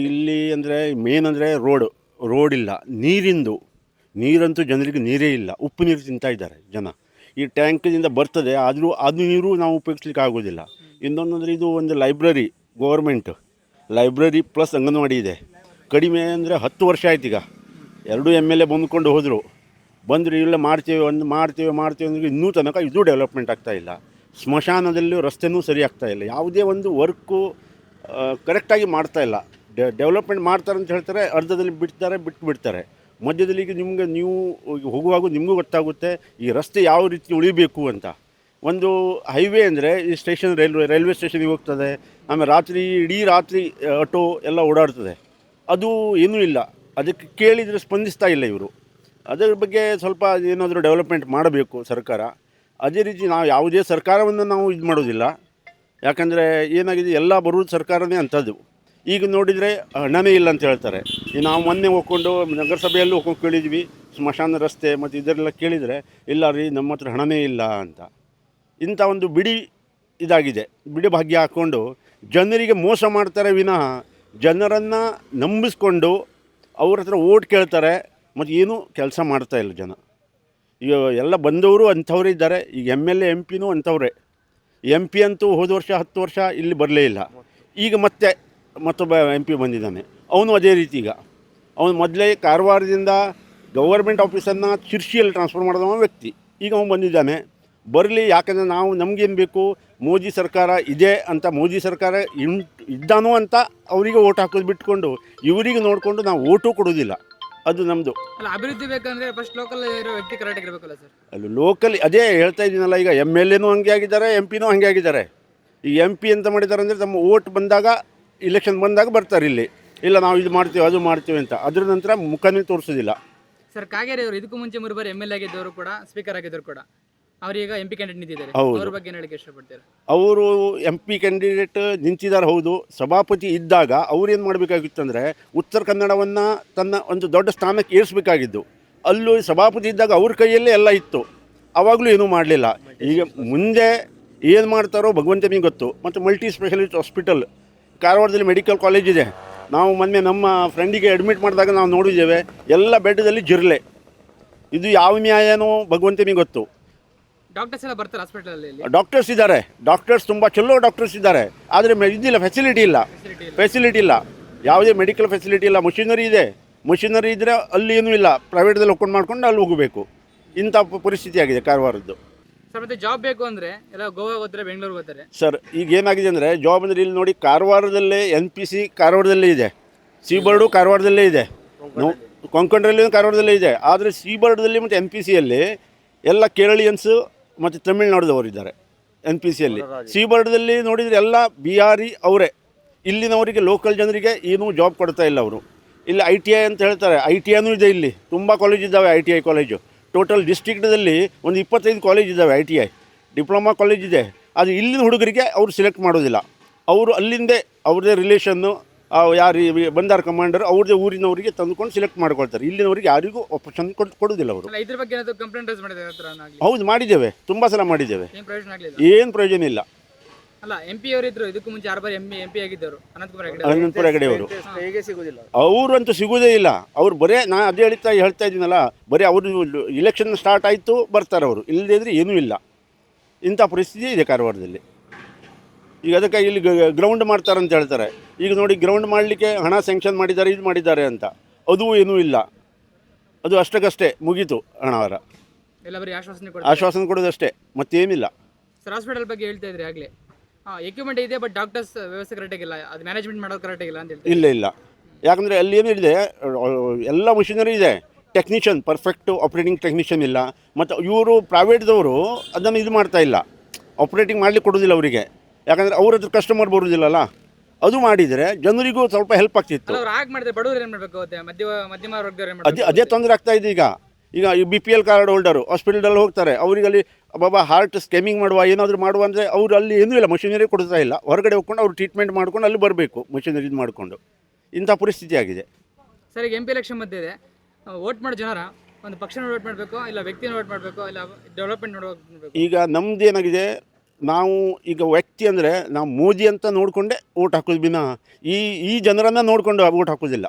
ಇಲ್ಲಿ ಅಂದರೆ ಮೇನ್ ಅಂದರೆ ರೋಡ್ ರೋಡ್ ಇಲ್ಲ. ನೀರಿಂದು, ನೀರಂತೂ ಜನರಿಗೆ ನೀರೇ ಇಲ್ಲ. ಉಪ್ಪು ನೀರು ತಿಂತಾ ಇದ್ದಾರೆ ಜನ. ಈ ಟ್ಯಾಂಕಿನಿಂದ ಬರ್ತದೆ, ಆದರೂ ಅದು ನೀರು ನಾವು ಉಪಯೋಗಿಸ್ಲಿಕ್ಕೆ ಆಗೋದಿಲ್ಲ. ಇನ್ನೊಂದಂದರೆ ಇದು ಒಂದು library government library plus anganwadi ಇದೆ. ಕಡಿಮೆ ಅಂದರೆ ಹತ್ತು ವರ್ಷ ಆಯ್ತು ಈಗ. ಎರಡೂ ಎಂ ಎಲ್ ಎ ಬಂದ್ಕೊಂಡು ಹೋದರು. ಬಂದರು ಇಲ್ಲ ಮಾಡ್ತೇವೆ ಒಂದು ಮಾಡ್ತೇವೆ ಮಾಡ್ತೇವೆ ಅಂದರೆ ಇನ್ನೂ ತನಕ ಇದು ಡೆವಲಪ್ಮೆಂಟ್ ಆಗ್ತಾ ಇಲ್ಲ. ಸ್ಮಶಾನದಲ್ಲೂ ರಸ್ತೆನೂ ಸರಿ ಇಲ್ಲ. ಯಾವುದೇ ಒಂದು ವರ್ಕು ಕರೆಕ್ಟಾಗಿ ಮಾಡ್ತಾ ಇಲ್ಲ. ಡೆವಲಪ್ಮೆಂಟ್ ಮಾಡ್ತಾರೆ ಅಂತ ಹೇಳ್ತಾರೆ, ಅರ್ಧದಲ್ಲಿ ಬಿಡ್ತಾರೆ ಬಿಟ್ಟು ಬಿಡ್ತಾರೆ. ಮಧ್ಯದಲ್ಲಿ ಈಗ ನಿಮಗೆ ನೀವು ಹೋಗುವಾಗ ನಿಮಗೂ ಗೊತ್ತಾಗುತ್ತೆ, ಈ ರಸ್ತೆ ಯಾವ ರೀತಿ ಉಳಿಬೇಕು ಅಂತ. ಒಂದು ಹೈವೇ ಅಂದರೆ ಈ ಸ್ಟೇಷನ್ ರೈಲ್ವೆ ರೈಲ್ವೆ ಸ್ಟೇಷನಿಗೆ ಹೋಗ್ತದೆ, ಆಮೇಲೆ ರಾತ್ರಿ, ಇಡೀ ರಾತ್ರಿ ಆಟೋ ಎಲ್ಲ ಓಡಾಡ್ತದೆ. ಅದು ಏನೂ ಇಲ್ಲ. ಅದಕ್ಕೆ ಕೇಳಿದರೆ ಸ್ಪಂದಿಸ್ತಾ ಇಲ್ಲ ಇವರು. ಅದರ ಬಗ್ಗೆ ಸ್ವಲ್ಪ ಏನಾದರೂ ಡೆವಲಪ್ಮೆಂಟ್ ಮಾಡಬೇಕು ಸರ್ಕಾರ. ಅದೇ ರೀತಿ ನಾವು ಯಾವುದೇ ಸರ್ಕಾರವನ್ನು ನಾವು ಇದು ಮಾಡೋದಿಲ್ಲ. ಯಾಕಂದರೆ ಏನಾಗಿದೆ, ಎಲ್ಲ ಬರುವುದು ಸರ್ಕಾರನೇ ಅಂಥದ್ದು. ಈಗ ನೋಡಿದರೆ ಹಣವೇ ಇಲ್ಲ ಅಂತ ಹೇಳ್ತಾರೆ. ಈ ನಾವು ಮೊನ್ನೆ ಹೋಗ್ಕೊಂಡು ನಗರಸಭೆಯಲ್ಲೂ ಹೋಗ್ಕೊಂಡು ಕೇಳಿದ್ವಿ, ಸ್ಮಶಾನ ರಸ್ತೆ ಮತ್ತು ಇದರೆಲ್ಲ ಕೇಳಿದರೆ ಇಲ್ಲ ರೀ ನಮ್ಮ ಹತ್ರ ಹಣನೇ ಇಲ್ಲ ಅಂತ. ಇಂಥ ಒಂದು ಬಿಡಿ ಇದಾಗಿದೆ. ಬಿಡಿ ಭಾಗ್ಯ ಹಾಕ್ಕೊಂಡು ಜನರಿಗೆ ಮೋಸ ಮಾಡ್ತಾರೆ ವಿನಃ ಜನರನ್ನು ನಂಬಿಸ್ಕೊಂಡು ಅವ್ರ ಹತ್ರ ಓಟ್ ಕೇಳ್ತಾರೆ, ಮತ್ತು ಏನೂ ಕೆಲಸ ಮಾಡ್ತಾ ಇಲ್ಲ ಜನ. ಈಗ ಎಲ್ಲ ಬಂದವರು ಅಂಥವ್ರೇ ಇದ್ದಾರೆ. ಈಗ ಎಂ ಎಲ್ ಎ ಎಂ ಪಿನೂ ಅಂಥವ್ರೆ. ಎಂ ಪಿ ಅಂತೂ ಹೋದ ವರ್ಷ ಹತ್ತು ವರ್ಷ ಇಲ್ಲಿ ಬರಲೇ ಇಲ್ಲ. ಈಗ ಮತ್ತೆ ಮತ್ತೊಬ್ಬ ಎಂ ಪಿ ಬಂದಿದ್ದಾನೆ. ಅವನು ಅದೇ ರೀತಿ ಈಗ. ಅವನು ಮೊದಲೇ ಕಾರವಾರದಿಂದ ಗವರ್ಮೆಂಟ್ ಆಫೀಸನ್ನು ಶಿರ್ಷಿಯಲ್ಲಿ ಟ್ರಾನ್ಸ್ಫರ್ ಮಾಡಿದವ ವ್ಯಕ್ತಿ. ಈಗ ಅವನು ಬಂದಿದ್ದಾನೆ. ಬರಲಿ, ಯಾಕಂದರೆ ನಾವು ನಮಗೇನು ಬೇಕು? ಮೋದಿ ಸರ್ಕಾರ ಇದೆ ಅಂತ ಮೋದಿ ಸರ್ಕಾರ ಇಂಟ್ ಇದ್ದಾನೋ ಅಂತ ಅವರಿಗೆ ಓಟ್ ಹಾಕೋದು ಬಿಟ್ಕೊಂಡು, ಇವರಿಗೆ ನೋಡಿಕೊಂಡು ನಾವು ಓಟು ಕೊಡೋದಿಲ್ಲ. ಅದು ನಮ್ಮದು ಅಲ್ಲ ಅಭಿವೃದ್ಧಿ ಬೇಕಂದ್ರೆ ಫಸ್ಟ್ ಲೋಕಲ್ ಇರೋ ವ್ಯಕ್ತಿ ಕರೆಕ್ಟ್ ಇರಬೇಕಲ್ಲ ಸರ್ ಅಲ್ಲಿ ಲೋಕಲ್ ಅದೇ ಹೇಳ್ತಾ ಇದ್ದೀನಲ್ಲ ಈಗ ಎಂ ಎಲ್ ಎನೂ ಹಂಗೆ ಆಗಿದ್ದಾರೆ ಎಂ ಪಿನೂ ಹಂಗೆ ಆಗಿದ್ದಾರೆ. ಈ ಎಂ ಪಿ ಅಂತ ಮಾಡಿದ್ದಾರೆ ಅಂದರೆ ತಮ್ಮ ಓಟ್ ಬಂದಾಗ ಇಲೆಕ್ಷನ್ ಬಂದಾಗ ಬರ್ತಾರೆ ಇಲ್ಲಿ. ಇಲ್ಲ ನಾವು ಇದು ಮಾಡ್ತೀವಿ ಅದು ಮಾಡ್ತೀವಿ ಅಂತ. ಅದ್ರ ನಂತರ ಮುಖನೇ ತೋರಿಸೋದಿಲ್ಲ. ಸರ್ ಕಾಗೇರಿ ಅವರು ಇದಕ್ಕೂ ಮುಂಚೆ ಮೂರು ಬಾರಿ ಎಂ ಎಲ್ ಎ ಆಗಿದ್ದವರು ಕೂಡ ಸ್ಪೀಕರ್ ಆಗಿದ್ದರು ಕೂಡ. ಅವ್ರೀಗ ಎಂ ಪಿ ಕ್ಯಾಂಡಿಡೇಟ್ ನಿಂತಿದ್ದಾರೆ. ಹೌದು. ಅವ್ರ ಬಗ್ಗೆ ಏನು ಹೇಳಕ್ಕೆ ಇಷ್ಟಪಡ್ತೀರಾ? ಅವರು ಎಂ ಪಿ ಕ್ಯಾಂಡಿಡೇಟ್ ನಿಂತಿದ್ದಾರೆ ಹೌದು. ಸಭಾಪತಿ ಇದ್ದಾಗ ಅವ್ರೇನು ಮಾಡಬೇಕಾಗಿತ್ತಂದರೆ ಉತ್ತರ ಕನ್ನಡವನ್ನು ತನ್ನ ಒಂದು ದೊಡ್ಡ ಸ್ಥಾನಕ್ಕೆ ಏರಿಸಬೇಕಾಗಿದ್ದು. ಅಲ್ಲೂ ಸಭಾಪತಿ ಇದ್ದಾಗ ಅವ್ರ ಕೈಯಲ್ಲೇ ಎಲ್ಲ ಇತ್ತು. ಆವಾಗಲೂ ಏನೂ ಮಾಡಲಿಲ್ಲ. ಈಗ ಮುಂದೆ ಏನು ಮಾಡ್ತಾರೋ ಭಗವಂತನಿಗೆ ಗೊತ್ತು. ಮತ್ತು ಮಲ್ಟಿ ಸ್ಪೆಷಲಿಸ್ಟ್ ಹಾಸ್ಪಿಟಲ್ ಕಾರವಾರದಲ್ಲಿ ಮೆಡಿಕಲ್ ಕಾಲೇಜ್ ಇದೆ. ನಾವು ಮೊನ್ನೆ ನಮ್ಮ ಫ್ರೆಂಡಿಗೆ ಅಡ್ಮಿಟ್ ಮಾಡಿದಾಗ ನಾವು ನೋಡಿದ್ದೇವೆ ಎಲ್ಲ ಬೆಡ್ಡದಲ್ಲಿ ಜಿರಲೆ. ಇದು ಯಾವ ನ್ಯಾಯನೋ ಭಗವಂತನಿಗೆ ಗೊತ್ತು. ಡಾಕ್ಟರ್ಸ್ ಎಲ್ಲ ಬರ್ತಾರೆ ಹಾಸ್ಪಿಟಲಲ್ಲಿ ಡಾಕ್ಟರ್ಸ್ ಇದ್ದಾರೆ. ಡಾಕ್ಟರ್ಸ್ ತುಂಬ ಚಲೋ ಡಾಕ್ಟರ್ಸ್ ಇದ್ದಾರೆ. ಆದರೆ ಇದಿಲ್ಲ ಫೆಸಿಲಿಟಿ ಇಲ್ಲ. ಫೆಸಿಲಿಟಿ ಇಲ್ಲ. ಯಾವುದೇ ಮೆಡಿಕಲ್ ಫೆಸಿಲಿಟಿ ಇಲ್ಲ. ಮಷಿನರಿ ಇದೆ. ಮಷಿನರಿ ಇದ್ದರೆ ಅಲ್ಲಿ ಏನೂ ಇಲ್ಲ. ಪ್ರೈವೇಟ್ದಲ್ಲಿ ಒಕ್ಕೊಂಡು ಮಾಡ್ಕೊಂಡು ಅಲ್ಲಿ ಹೋಗಬೇಕು. ಇಂಥ ಪರಿಸ್ಥಿತಿ ಆಗಿದೆ ಕಾರವಾರದ್ದು. ಸರ್ ಮತ್ತೆ ಜಾಬ್ ಬೇಕು ಅಂದರೆ ಎಲ್ಲ ಗೋವಾ ಹೋದರೆ ಬೆಂಗಳೂರು ಹೋಗ್ತಾರೆ ಸರ್ ಈಗ ಏನಾಗಿದೆ ಅಂದರೆ ಜಾಬ್ ಅಂದರೆ ಇಲ್ಲಿ ನೋಡಿ ಕಾರವಾರದಲ್ಲೇ ಎನ್ ಪಿ ಸಿ ಕಾರವಾರದಲ್ಲೇ ಇದೆ. ಸಿ ಬರ್ಡು ಕಾರವಾರದಲ್ಲೇ ಇದೆ. ಕೊಂಕಣದಲ್ಲಿ ಕಾರವಾರದಲ್ಲೇ ಇದೆ. ಆದರೆ ಸೀಬರ್ಡ್ದಲ್ಲಿ ಮತ್ತು ಎನ್ ಪಿ ಸಿಯಲ್ಲಿ ಎಲ್ಲ ಕೇರಳಿಯನ್ಸು ಮತ್ತು ತಮಿಳ್ನಾಡುದವರು ಇದ್ದಾರೆ ಎನ್ ಪಿ ಸಿಯಲ್ಲಿ ಸೀಬರ್ಡ್ದಲ್ಲಿ ನೋಡಿದರೆ ಎಲ್ಲ ಬಿಹಾರಿ ಅವರೇ. ಇಲ್ಲಿನವರಿಗೆ ಲೋಕಲ್ ಜನರಿಗೆ ಏನೂ ಜಾಬ್ ಕೊಡ್ತಾ ಇಲ್ಲ ಅವರು. ಇಲ್ಲಿ ಐ ಟಿ ಐ ಅಂತ ಹೇಳ್ತಾರೆ. ಐ ಟಿ ಐನೂ ಇದೆ ಇಲ್ಲಿ. ತುಂಬ ಕಾಲೇಜ್ ಇದ್ದಾವೆ I T I college total ಡಿಸ್ಟ್ರಿಕ್ಟ್ದಲ್ಲಿ ಒಂದು ಇಪ್ಪತ್ತೈದು ಕಾಲೇಜ್ ಇದ್ದಾವೆ I T I diploma college ಇದೆ. ಅದು ಇಲ್ಲಿನ ಹುಡುಗರಿಗೆ ಅವರು ಸೆಲೆಕ್ಟ್ ಮಾಡೋದಿಲ್ಲ. ಅವರು ಅಲ್ಲಿಂದೇ ಅವ್ರದ್ದೇ ರಿಲೇಷನ್ನು ಯಾರು ಈ ಬಂದಾರ್ ಕಮಾಂಡರ್ ಅವ್ರದ್ದೇ ಊರಿನವರಿಗೆ ತಂದುಕೊಂಡು ಸೆಲೆಕ್ಟ್ ಮಾಡ್ಕೊಳ್ತಾರೆ. ಇಲ್ಲಿನವರಿಗೆ ಯಾರಿಗೂ ಆಪ್ಷನ್ ಕೊಡ್ ಕೊಡೋದಿಲ್ಲ ಅವರು. ಅಲ್ಲ ಇದ್ರ ಬಗ್ಗೆ ಏನಾದ್ರು ಕಂಪ್ಲೇಂಟ್ ರೈಸ್ ಹೌದು ಮಾಡಿದ್ದೇವೆ. ತುಂಬ ಸಲ ಮಾಡಿದ್ದೇವೆ. ಏನು ಪ್ರಯೋಜನ ಆಗಲಿಲ್ಲ? ಏನು ಪ್ರಯೋಜನ ಇಲ್ಲ. ಅಲ್ಲ ಎಂ ಪಿ ಅವರಿದ್ರು ಇದಕ್ಕೂ ಮುಂಚೆ ಆರು ಬಾರಿ ಎಂ ಎಂ ಪಿ ಆಗಿದ್ದರು ಅನಂತಕುಮಾರ್ ಹೆಗಡೆ ಅನಂತಪುರ ಹೆಗಡೆಯವರು ಹೇಗೆ ಸಿಗೋದಿಲ್ಲ? ಅವರಂತೂ ಸಿಗುವುದೇ ಇಲ್ಲ. ಅವ್ರು ಬರೇ ನಾ ಅದೇ ಹೇಳ್ತಾ ಹೇಳ್ತಾ ಇದ್ದೀನಲ್ಲ ಬರೀ ಅವರು ಇಲೆಕ್ಷನ್ ಸ್ಟಾರ್ಟ್ ಆಯಿತು ಬರ್ತಾರೆ ಅವರು. ಇಲ್ಲದೇ ಇದ್ರೆ ಏನೂ ಇಲ್ಲ. ಇಂಥ ಪರಿಸ್ಥಿತಿ ಇದೆ ಕಾರವಾರದಲ್ಲಿ. ಈಗ ಅದಕ್ಕೆ ಇಲ್ಲಿ ಗ್ರೌಂಡ್ ಮಾಡ್ತಾರೆ ಅಂತ ಹೇಳ್ತಾರೆ. ಈಗ ನೋಡಿ ಗ್ರೌಂಡ್ ಮಾಡಲಿಕ್ಕೆ ಹಣ ಸ್ಯಾಂಕ್ಷನ್ ಮಾಡಿದ್ದಾರೆ ಇದು ಮಾಡಿದ್ದಾರೆ ಅಂತ. ಅದು ಏನೂ ಇಲ್ಲ. ಅದು ಅಷ್ಟಕ್ಕಷ್ಟೇ ಮುಗೀತು ಹಣವರ ಎಲ್ಲ ಬರೀ ಆಶ್ವಾಸನೆ ಕೊಡ್ತಾರೆ. ಆಶ್ವಾಸನೆ ಕೊಡೋದಷ್ಟೇ ಮತ್ತೇನಿಲ್ಲ. ಸರ್ ಹಾಸ್ಪಿಟಲ್ ಬಗ್ಗೆ ಹೇಳ್ತಾ ಇದ್ರೆ ಆಗಲೇ. ಹಾಂ ಎಕ್ವಿಪ್ಮೆಂಟ್ ಇದೆ ಬಟ್ ಡಾಕ್ಟರ್ಸ್ ವ್ಯವಸ್ಥೆ ಕರೆಕ್ಟಾಗಿಲ್ಲ ಅದು ಮ್ಯಾನೇಜ್ಮೆಂಟ್ ಮಾಡೋದು ಕರೆಕ್ಟಾಗಿಲ್ಲ ಅಂತ ಹೇಳ್ತಾರೆ ಇಲ್ಲ ಇಲ್ಲ. ಯಾಕಂದರೆ ಅಲ್ಲಿ ಏನಿದೆ ಎಲ್ಲ ಮಷಿನರಿ ಇದೆ. ಟೆಕ್ನಿಷಿಯನ್ ಪರ್ಫೆಕ್ಟು ಆಪ್ರೇಟಿಂಗ್ ಟೆಕ್ನಿಷಿಯನ್ ಇಲ್ಲ. ಮತ್ತು ಇವರು ಪ್ರೈವೇಟ್ದವರು ಅದನ್ನು ಇದು ಮಾಡ್ತಾ ಇಲ್ಲ. ಆಪ್ರೇಟಿಂಗ್ ಮಾಡಲಿಕ್ಕೆ ಕೊಡೋದಿಲ್ಲ ಅವರಿಗೆ. ಯಾಕಂದರೆ ಅವ್ರ ಹತ್ರ ಕಸ್ಟಮರ್ ಬರೋದಿಲ್ಲಲ್ಲ ಅದು ಮಾಡಿದರೆ ಜನರಿಗೂ ಸ್ವಲ್ಪ ಹೆಲ್ಪ್ ಆಗ್ತಿತ್ತು. ಆಗ ಮಾಡಿದ್ರೆ ಬಡವರು ಏನು ಮಾಡಬೇಕು ಮಧ್ಯಮ ವರ್ಗದವ್ರು ಏನು ಅದೇ ಅದೇ ತೊಂದರೆ ಆಗ್ತಾ ಇದೆ ಈಗ. ಈಗ ಈ ಬಿ ಪಿ ಎಲ್ ಕಾರ್ಡ್ ಹೋಲ್ಡರು ಹಾಸ್ಪಿಟಲ್ದಲ್ಲಿ ಹೋಗ್ತಾರೆ. ಅವರಿಗಲ್ಲಿ ಬಾಬಾ ಹಾರ್ಟ್ ಸ್ಕ್ಯಾಮಿಂಗ್ ಮಾಡುವ ಏನಾದರೂ ಮಾಡುವ ಅಂದರೆ ಅವರು ಅಲ್ಲಿ ಏನೂ ಇಲ್ಲ ಮಷಿನರಿ ಕೊಡ್ತಾ ಇಲ್ಲ. ಹೊರಗಡೆ ಹೋಗ್ಕೊಂಡು ಅವ್ರು ಟ್ರೀಟ್ಮೆಂಟ್ ಮಾಡ್ಕೊಂಡು ಅಲ್ಲಿ ಬರಬೇಕು ಮಷಿನರಿ ಇದು ಮಾಡಿಕೊಂಡು. ಇಂಥ ಪರಿಸ್ಥಿತಿ ಆಗಿದೆ. ಸರ್ ಈಗ ಎಂ ಪಿ ಎಲೆಕ್ಷನ್ ಮಧ್ಯೆ ಇದೆ. ವೋಟ್ ಮಾಡೋ ಜನರ ಒಂದು ಪಕ್ಷನ ವೋಟ್ ಮಾಡಬೇಕು ಇಲ್ಲ ವ್ಯಕ್ತಿನ ವೋಟ್ ಮಾಡಬೇಕು ಇಲ್ಲ ಡೆವಲಪ್ಮೆಂಟ್ ನೋಡಬೇಕು? ಈಗ ನಮ್ದು ಏನಾಗಿದೆ ನಾವು ಈಗ ವ್ಯಕ್ತಿ ಅಂದರೆ ನಾವು ಮೋದಿ ಅಂತ ನೋಡಿಕೊಂಡೇ ಓಟ್ ಹಾಕೋದು. ಬಿನ ಈ ಈ ಜನರನ್ನು ನೋಡಿಕೊಂಡು ಓಟ್ ಹಾಕೋದಿಲ್ಲ.